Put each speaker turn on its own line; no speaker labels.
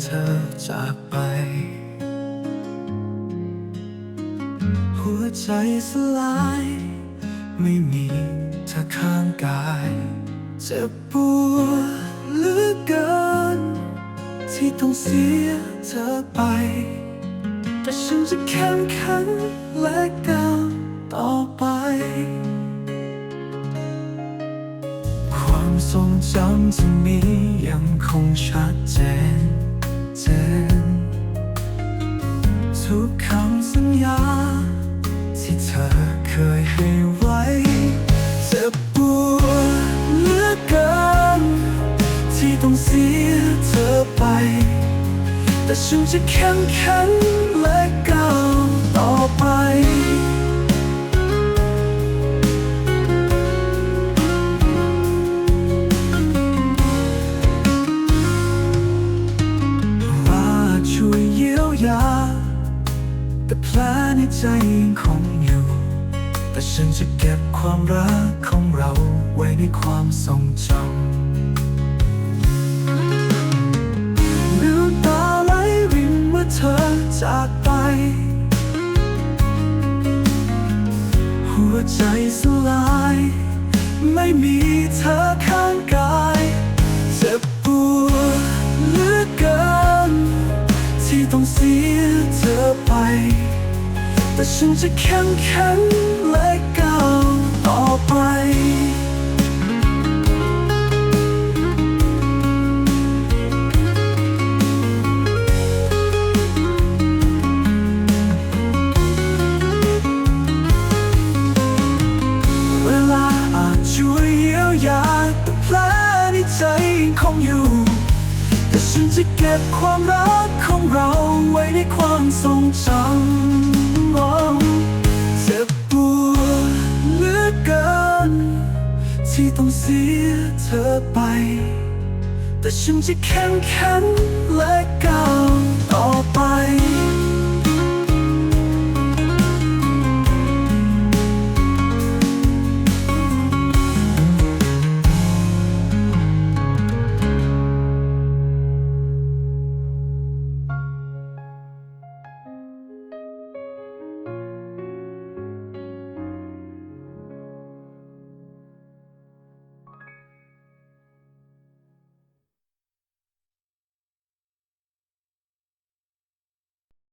เมื่อเธอจากไป หัวใจสลาย ไม่มีเธอข้างกาย เจ็บปวดเหลือเกิน ที่ต้องเสียเธอไป แต่ฉันจะเข้มแข็งและก้าวต่อไป ความทรงจำที่มียังคงชัดเจน ที่เธอเคยให้ไว้เจ็บปวดเหลือเกินที่ต้องเสียเธอไป แต่ฉันจะเข้มแข็งและก้าวต่อไป ในใจยังคงอยู่ แต่ฉันจะเก็บความรักของเราไว้ในความทรงจำน้ำตาไหลรินเมื่อเธอจากไป หัวใจสลาย ไม่มีเธอข้างกาย ฉันจะเข้มแข็งและก้าวต่อไป เวลาอาจช่วยเยียวยาแต่แผลในใจยังคงอยู่ แต่ฉันจะเก็บความรักของเราไว้ในความทรงจำ ที่ต้องเสียเธอไป แต่ฉันจะแข็งแข็งและก้าวต่อไป